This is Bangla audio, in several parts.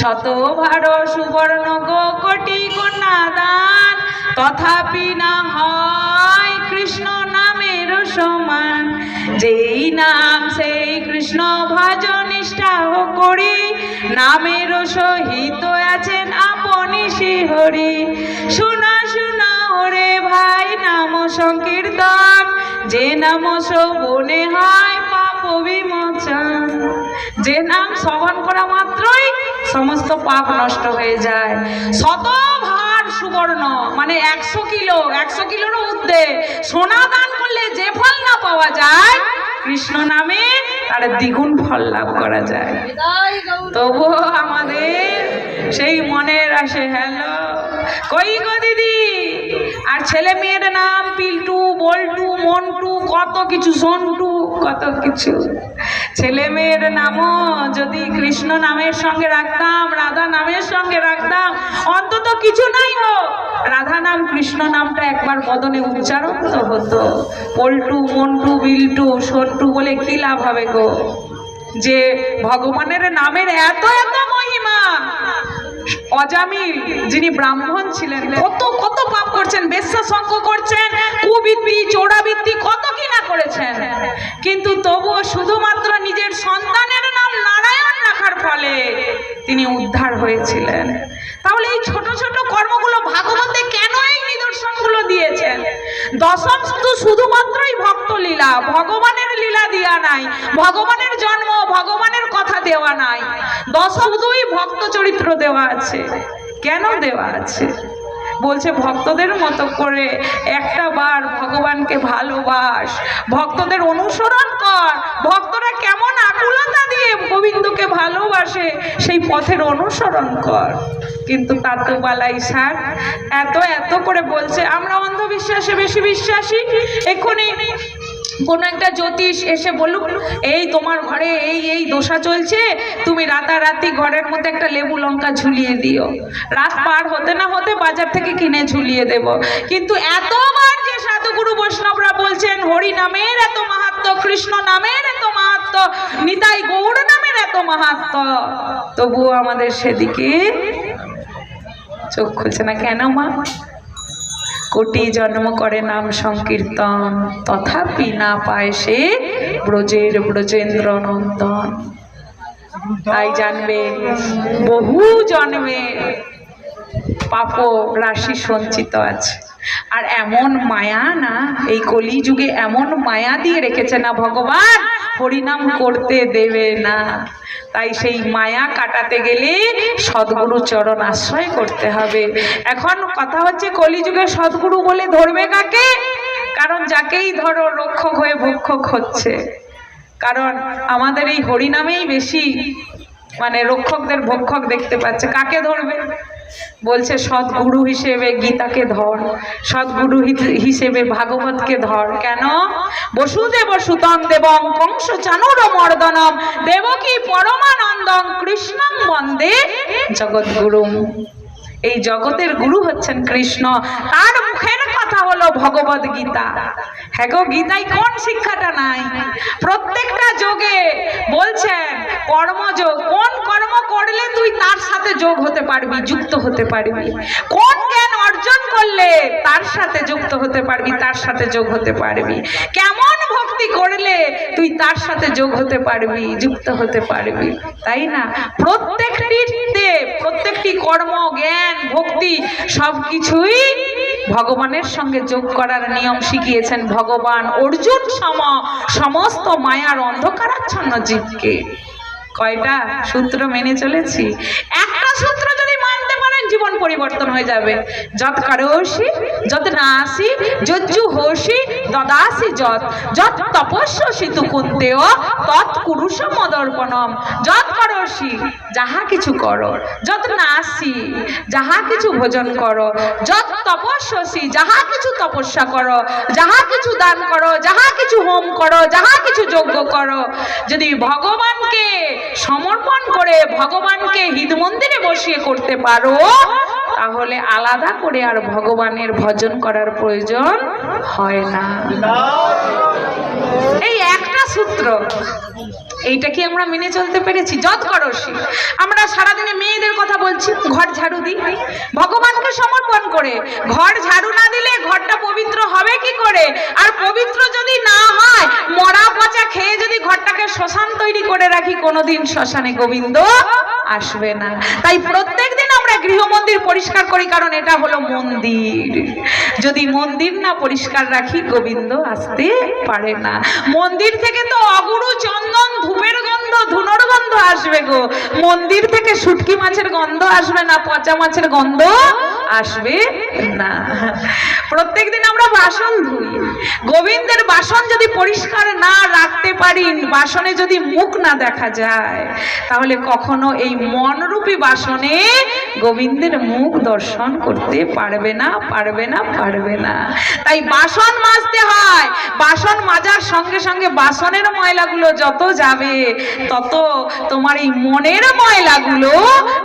শত ভার সুবর্ণ গো কোটি কন্যা দান তথাপি না হয় কৃষ্ণ নামের সমান। যেই নাম সেই কৃষ্ণ ভজ নিষ্ঠা করি। নামের সহিত আছেন আপনি শ্রীহরি শোনা শোনা ওরে ভাই, নাম সংকীর্তন। যে নাম শোভনে হয় পাপ বিমোচন। যে নাম শ্রবণ করা মাত্রই সমস্ত পাপ নষ্ট হয়ে যায়। শত ভার সুবর্ণ মানে একশো কিলো, একশো কিলোর ঊর্ধ্বে। সোনা দান করলে যে ফল না পাওয়া যায়, কৃষ্ণ নামে তার দ্বিগুণ ফল লাভ করা যায়। তবুও আমাদের সেই মনের আসে, হ্যালো, কই গো দিদি? আর ছেলে মেয়ের নাম, পিল্টু, বল্টু, মন্টু, কত কিছু, সন্টু কত কিছু। ছেলে মেয়ের নামও যদি কৃষ্ণ নামের সঙ্গে রাখতাম, রাধা নামের সঙ্গে রাখতাম, অন্তত কিছু নাই হোক। রাধা নাম, কৃষ্ণ নামটা একবার বদনে উচ্চারণ তো হতো। পল্টু, মন্টু, বিল্টু, সন্টু বলে কি লাভ হবে গো? যে ভগবানের নামের এত এত মহিমা। অজামিল, যিনি ব্রাহ্মণ ছিলেন, কত করছেন বেশ্যাসঙ্গ করছেন, কুবৃত্তি, চোরাবৃত্তি, কত কি না করেছেন। কিন্তু তবুও শুধুমাত্র নিজের সন্তানের নাম নারায়ণ রাখার ফলে তিনি উদ্ধার হয়েছিলেন। তাহলে এই ছোট ছোট কর্মগুলো ভাগবতে কেন এই নিদর্শনগুলো দিয়েছেন? দশম শুধু শুধুমাত্রই ভক্ত লীলা ভগবানের লীলা দেওয়া নাই, ভগবানের জন্ম, ভগবানের কথা দেওয়া নাই। দশম দুই ভক্ত চরিত্র দেওয়া আছে। কেন দেওয়া আছে? বলছে, ভক্তদের মতো করে একটা বার ভগবানকে ভালোবাস। ভক্তদের অনুসরণ কর। ভক্তরা কেমন আকুলতা দিয়ে গোবিন্দকে ভালোবাসে, সেই পথের অনুসরণ কর। কিন্তু তার তো বালাই সার এত এত করে বলছে, আমরা অন্ধবিশ্বাসে বেশি বিশ্বাসী। এক্ষুনি কোনো একটা জ্যোতিষ এসে বলুক, এই তোমার ঘরে এই এই দোষা চলছে, তুমি রাতারাতি ঘরের মধ্যে লেবু লঙ্কা ঝুলিয়ে দিও। রাত পার হতে না হতে বাজার থেকে কিনে ঝুলিয়ে দেব। কিন্তু এতবার যে সাধুগুরু বৈষ্ণবরা বলছেন, হরি নামের এত মাহাত্ম, কৃষ্ণ নামের এত মাহাত্ম, নিতাই গৌর নামের এত মাহাত্ম। তবুও আমাদের সেদিকে চোখ খুলছে না কেন মা? কোটি জন্ম করে নাম সংকীর্তন, তথাপি না পায় সে ব্রজের ব্রজেন্দ্র নন্দন তাই জানবে, বহু জন্মে পাপ রাশি সঞ্চিত আছে। আর এমন মায়া না, এই কলি যুগে এমন মায়া দিয়ে রেখেছে না ভগবান, হরিনাম করতে দেবে না। তাই সেই মায়া কাটাতে গেলে সদ্গুরু চরণ আশ্রয় করতে হবে। এখন কথা হচ্ছে কলিযুগে সদ্গুরু বলে ধরবে কাকে? কারণ যাকেই ধরো রক্ষক হয়ে ভক্ষক হচ্ছে। কারণ আমাদের এই হরিনামেই বেশি মানে রক্ষকদের ভক্ষক দেখতে পাচ্ছে। কাকে ধরবে? বলছে সদ্গুরু হিসেবে গীতাকে ধর, সদ্গুরু হিসেবে ভাগবতকে ধর। কেন? বসুদেব সুতম দেবং কংস চানুর মর্দনম, দেবকী পরমানন্দম কৃষ্ণং বন্দে জগৎগুরুম এই জগতের গুরু হচ্ছেন কৃষ্ণ। তার মুখের কথা হলো ভগবত গীতা। হ্যাঁ গো, গীতায় কোন শিক্ষাটা নাই? প্রত্যেকটা যোগে বলছেন, কর্মযোগ। কোন কর্ম করলে তুই তার সাথে যোগ হতে পারবি, যুক্ত হতে পারবি? কোন জ্ঞান অর্জন করলে তার সাথে যুক্ত হতে পারবি, তার সাথে যোগ হতে পারবি? কেমন ভক্তি করলে তুই তার সাথে যোগ হতে পারবি, যুক্ত হতে পারবি? তাই না? প্রত্যেকটিতে প্রত্যেকটি কর্ম, জ্ঞান, ভক্তি সব কিছুই ভগবানের সঙ্গে যোগ করার নিয়ম শিখিয়েছেন ভগবান অর্জুন সম, সমস্ত মায়ার অন্ধকারাচ্ছন্ন জীবকে। কয়টা সূত্র মেনে চলেছি? একটা সূত্র যদি মানতে পারেন, জীবন পরিবর্তন হয়ে যাবে। যত করোসি যত নাসি, যজ্জু হোসি দদাসি যত যত তপস্যসি তু কুন্তেও তৎ কুরুষ মদর্পণম। যত করোসি যাহা কিছু করো, যত নাসি যাহা কিছু ভোজন করো, যত তপস্যসি যাহা কিছু তপস্যা করো, যাহা কিছু দান করো, যাহা কিছু হোম করো, যাহা কিছু যজ্ঞ করো। যদি ভগবানকে সমর্পণ করে ভগবানকে হৃদ মন্দিরে বসিয়ে করতে পারো তাহলে আলাদা করে আর ভগবানের ভজন করার প্রয়োজন হয় না। এই একটা সূত্র, এইটা কি আমরা মেনে চলতে পেরেছি? যত করসি আমরা সারাদিনে মেয়েদের কথা বলছি, ঘর ঝাড়ু দিই। ভগবানকে সমর্পণ করে, ঘর ঝাড়ু না দিলে ঘরটা পবিত্র হবে কি করে? আর পবিত্র যদি না হয়, মরা পচা খেয়ে যদি ঘরটাকে শ্মশান তৈরি করে রাখি, কোনোদিন শ্মশানে গোবিন্দ আসবে না। তাই প্রত্যেক আমরা গৃহমন্দির পরিষ্কার করি, কারণ এটা হলো মন্দির। যদি মন্দির না পরিষ্কার রাখি, গোবিন্দ আসতে পারে না। মন্দির থেকে তো অগুরু, চন্দন, ধূপের গন্ধ, ধুনোর গন্ধ আসবে গো। মন্দির থেকে শুটকি মাছের গন্ধ আসবে না, পচা মাছের গন্ধ আসবে? না। প্রত্যেক দিন আমরা বাসন ধুই। গোবিন্দের বাসন যদি পরিষ্কার না রাখতে পারি, বাসনে যদি মুখ না দেখা যায়, তাহলে কখনো এই মনরূপী বাসনে গোবিন্দের মুখ দর্শন করতে পারবে না পারবে না পারবে না। তাই বাসন মাজতে হয়। বাসন মাজার সঙ্গে সঙ্গে বাসনের ময়লাগুলো যত যাবে, তত তোমার এই মনের ময়লাগুলো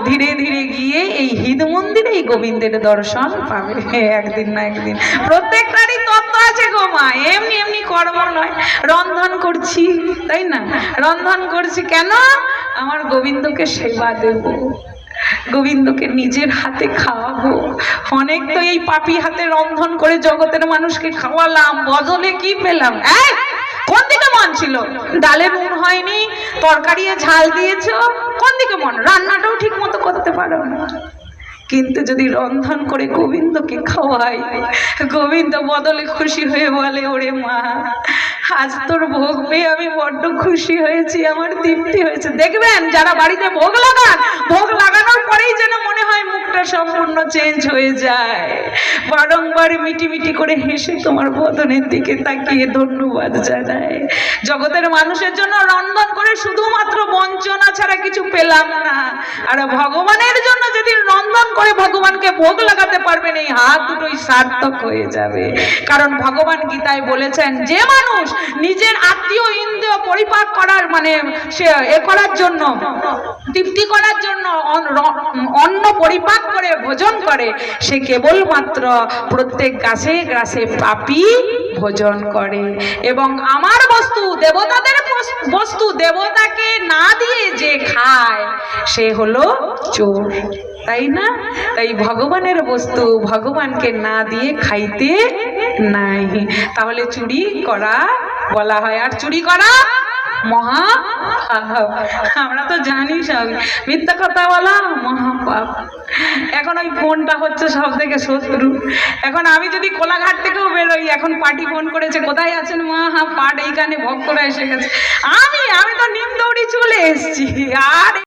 ধীরে ধীরে গিয়ে এই হৃদ মন্দিরে এই গোবিন্দের দর্শন পাবে। একদিন না একদিন। প্রত্যেকটারই তত্ত্ব আছে গো মা। এমনি এমনি কর্ম নয়। রন্ধন করছি, তাই না? রন্ধন করছি কেন? আমার গোবিন্দকে সেবা দেবো। গোবিন্দকে নিজের হাতে খাওয়াবো। অনেক তো এই পাপি হাতে রন্ধন করে জগতের মানুষকে খাওয়ালাম। বদলে কি পেলাম? কোন দিকে মন ছিল? ডালে নুন হয়নি তরকারি ঝাল দিয়েছ? কোন দিকে মন? রান্নাটাও ঠিক মতো করতে পারো না। কিন্তু যদি রন্ধন করে গোবিন্দকে খাওয়াই, গোবিন্দ বদলে খুশি হয়ে বলে, ওরে মা, আজ তোর ভোগ পেয়ে আমি বড্ড খুশি হয়েছি, আমার তৃপ্তি হয়েছে। দেখবেন, যারা বাড়িতে ভোগ লাগান ভোগ লাগানোর পরেই যেন মনে হয় মুখটা সম্পূর্ণ চেঞ্জ হয়ে যায়। বারংবার মিটি মিটি করে হেসে তোমার বদনের দিকে তাকিয়ে ধন্যবাদ জানায়। জগতের মানুষের জন্য রন্ধন করে শুধুমাত্র বঞ্চনা ছাড়া কিছু পেলাম না। আর ভগবানের জন্য যদি রন্ধন করে ভগবানকে ভোগ লাগাতে পারবেন এই হাত দুটোই সার্থক হয়ে যাবে। কারণ ভগবান গীতায় বলেছেন, যে মানুষ নিজের আত্মীয়, ইন্দ্রিয় পরিপাক করার মানে সে এ করার জন্য, তৃপ্তি করার জন্য অন- র- অন্ন পরিপাক করে ভোজন করে, সে কেবলমাত্র প্রত্যেক গাছে গাছে পাপি ভোজন করে। এবং আমার বস্তু দেবতাদের বস- বস্তু দেবতাকে না দিয়ে যে খায়, সে হলো চোর। তাই না? তাই ভগবানের বস্তু ভগবানকে না দিয়ে খাইতে নাই। তাহলে চুরি করা বলা হয়, আর চুরি করা মহা। আমরা তো জানি সব মিথ্যা কথা বলা, মহাপাপ। এখন ওই ফোনটা হচ্ছে সব থেকে শত্রু। এখন আমি যদি কোলাঘাট থেকেও বেরোই, এখন পার্টি ফোন করেছে, কোথায় আছেন মহা পাট এইখানে ভক্তরা এসে গেছে। আমি আমি তো নিম দৌড়ি চলে এসেছি। আর